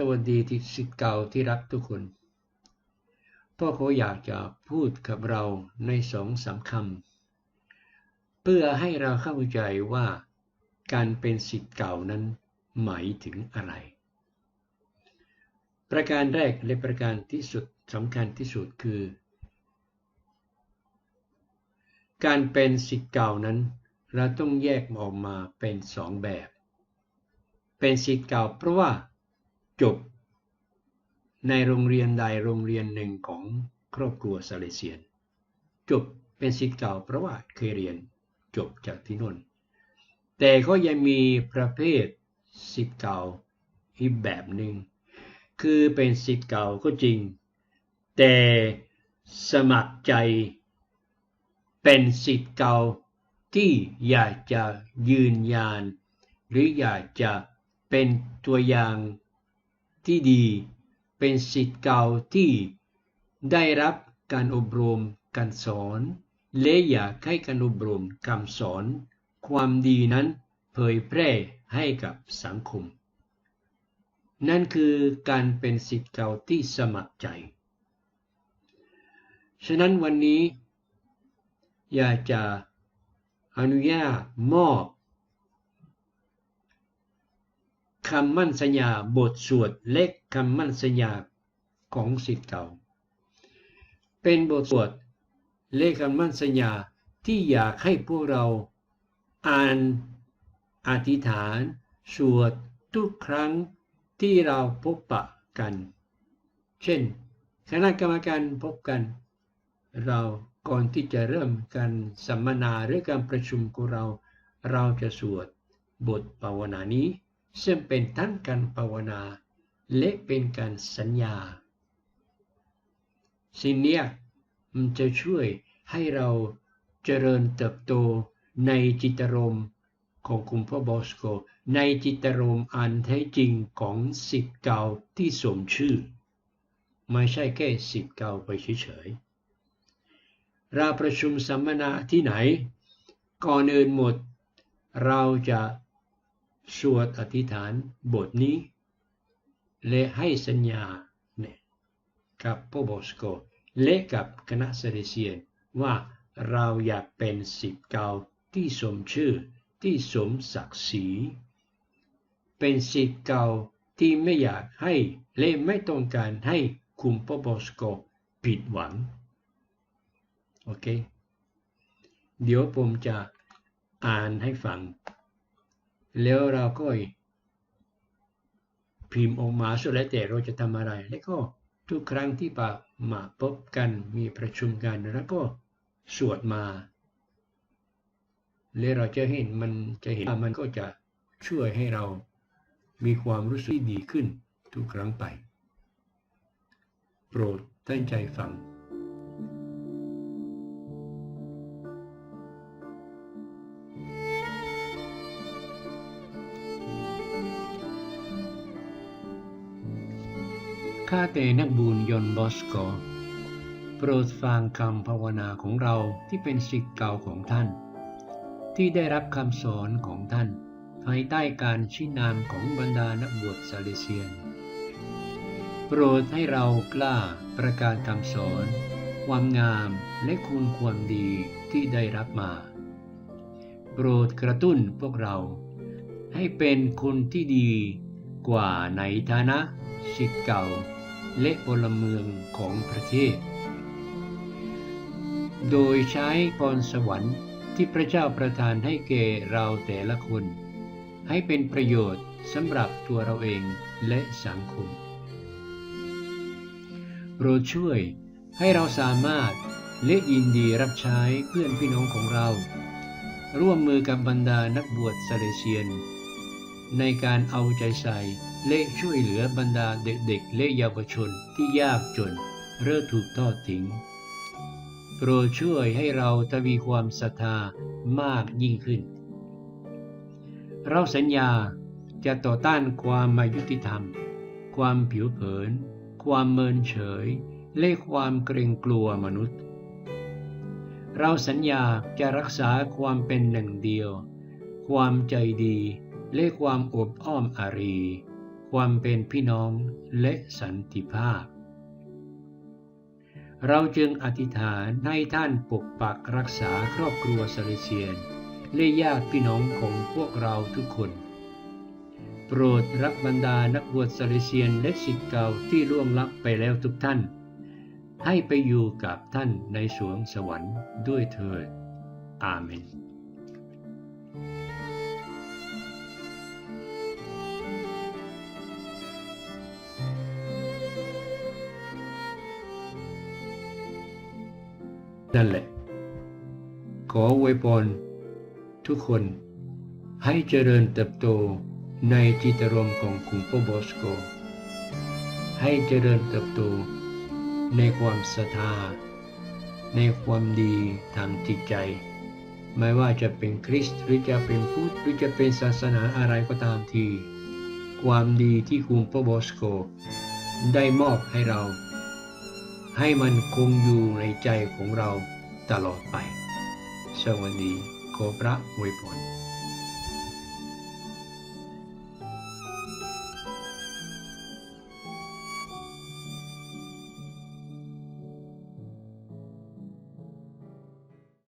สวัสดีที่สิทธิ์เก่าที่รักทุกคน พ่อเขาอยากจะพูดกับเราในสองสามคำเพื่อให้เราเข้าใจว่าการเป็นสิทธิ์เก่านั้นหมายถึงอะไร ประการแรกและประการที่สุดสำคัญที่สุดคือ การเป็นสิทธิ์เก่านั้น เราต้องแยกออกมาเป็นสองแบบ เป็นสิทธิ์เก่าเพราะว่า จบในโรงเรียนใดโรงเรียนหนึ่งของครอบครัวซาเลเซียน จบเป็นสิทธิ์เก่าเพราะว่าเคยเรียนจบจากที่นู่นแต่ก็ยังมีประเภทสิทธิ์เก่าอีกแบบหนึ่งคือเป็นสิทธิ์เก่าก็จริง แต่สมัครใจ เป็นสิทธิ์เก่าที่อยากจะยืนยันหรืออยากจะเป็นตัวอย่าง ที่ดี เป็นสิทธิ์เก่าที่ได้รับการอบรมการสอน และอยากให้การอบรมคำสอน ความดีนั้นเผยแพร่ให้กับสังคม นั่นคือการเป็นสิทธิ์เก่าที่สมัครใจ ฉะนั้นวันนี้ อยากจะอนุญาตมอบ คำมั่นสัญญาบทสวดเล็กคำมั่นสัญญาของสิทธิ์เก่า เป็นบทสวดเลขคำมั่นสัญญาที่อยากให้พวกเราอ่านอธิษฐาน สวดทุกครั้งที่เราพบปะกัน เช่น คณะกรรมการพบกัน เราก่อนที่จะเริ่มการสัมมนาหรือการประชุมของเรา เราจะสวดบทภาวนานี้ ซึ่งเป็นทั้งการภาวนา และเป็นการสัญญา สิ่งนี้มันจะช่วยให้เราเจริญเติบโตในจิตรมของคุณพ่อบอสโก ในจิตรมอันแท้จริงของสิทธิ์เก่าที่สมชื่อ ไม่ใช่แค่สิทธิ์เก่าไปเฉยๆเราประชุมสัมมนาที่ไหน ก่อนอื่นหมด เราจะ สวดอธิษฐานบทนี้ และให้สัญญาเนี่ยกับพ่อบอสโกและกับคณะเซเรเซียนว่าเราอยากเป็นสิทธิ์เก่าที่สมชื่อที่สมศักดิ์ศรีเป็นสิทธิ์เก่าที่ไม่อยากให้และไม่ต้องการให้คุณพ่อบอสโกผิดหวัง โอเค เดี๋ยวผมจะอ่านให้ฟัง แล้วเราก็พิมพ์ออกมาสุดแล้วแต่เราจะทำอะไร แล้วก็ทุกครั้งที่ปามาพบกันมีประชุมกันแล้วก็สวดมา แล้วเราจะเห็นมันจะเห็นมันก็จะช่วยให้เรามีความรู้สึกที่ดีขึ้นทุกครั้งไป โปรดตั้งใจฟัง ข้าแต่นักบุญยนบอสโก โปรดฟังคำภาวนาของเราที่เป็นสิทธิ์เก่าของท่าน ที่ได้รับคำสอนของท่าน ภายใต้การชี้นำของบรรดานักบวชซาเลเซียน โปรดให้เรากล้าประกาศคำสอน ความงามและคุณความดีที่ได้รับมา โปรดกระตุ้นพวกเรา ให้เป็นคนที่ดีกว่าในฐานะสิทธิ์เก่า และพลเมืองของประเทศ โดยใช้พรสวรรค์ที่พระเจ้าประทานให้แก่เราแต่ละคน ให้เป็นประโยชน์สำหรับตัวเราเองและสังคมโปรดช่วยให้เราสามารถและยินดีรับใช้เพื่อนพี่น้องของเรา ร่วมมือกับบรรดานักบวชซาเลเซียน ในการเอาใจใส่ และช่วยเหลือบรรดาเด็กๆและเยาวชนที่ยากจนเริ่ถูกทอดทิ้ง โปรดช่วยให้เราทวีความศรัทธามากยิ่งขึ้น เราสัญญาจะต่อต้านความมายุติธรรม ความผิวเผิน ความเมินเฉย และความเกรงกลัวมนุษย์ เราสัญญาจะรักษาความเป็นหนึ่งเดียว ความใจดี และความอบอ้อมอารี ความเป็นพี่น้องและสันติภาพ เราจึงอธิษฐานให้ท่านปกปักรักษาครอบครัวซาเลเซียนและญาติพี่น้องของพวกเราทุกคน โปรดรับบรรดานักบวชซาเลเซียนและศิษย์เก่าที่ล่วงลับไปแล้วทุกท่าน ให้ไปอยู่กับท่านในสวงสวรรค์ด้วยเถิดอาเมน นั่นแหละ ขออวยพรทุกคนให้เจริญเติบโตในจิตรมของคุณพ่อบอสโก ให้เจริญเติบโตในความศรัทธา ในความดีทางจิตใจ ไม่ว่าจะเป็นคริสต์หรือจะเป็นพุทธหรือจะเป็นศาสนาอะไรก็ตามที ความดีที่คุณพ่อบอสโก ได้มอบให้เรา ให้มันคงอยู่ในใจของเราตลอดไป สวัสดีขอพระอวยพร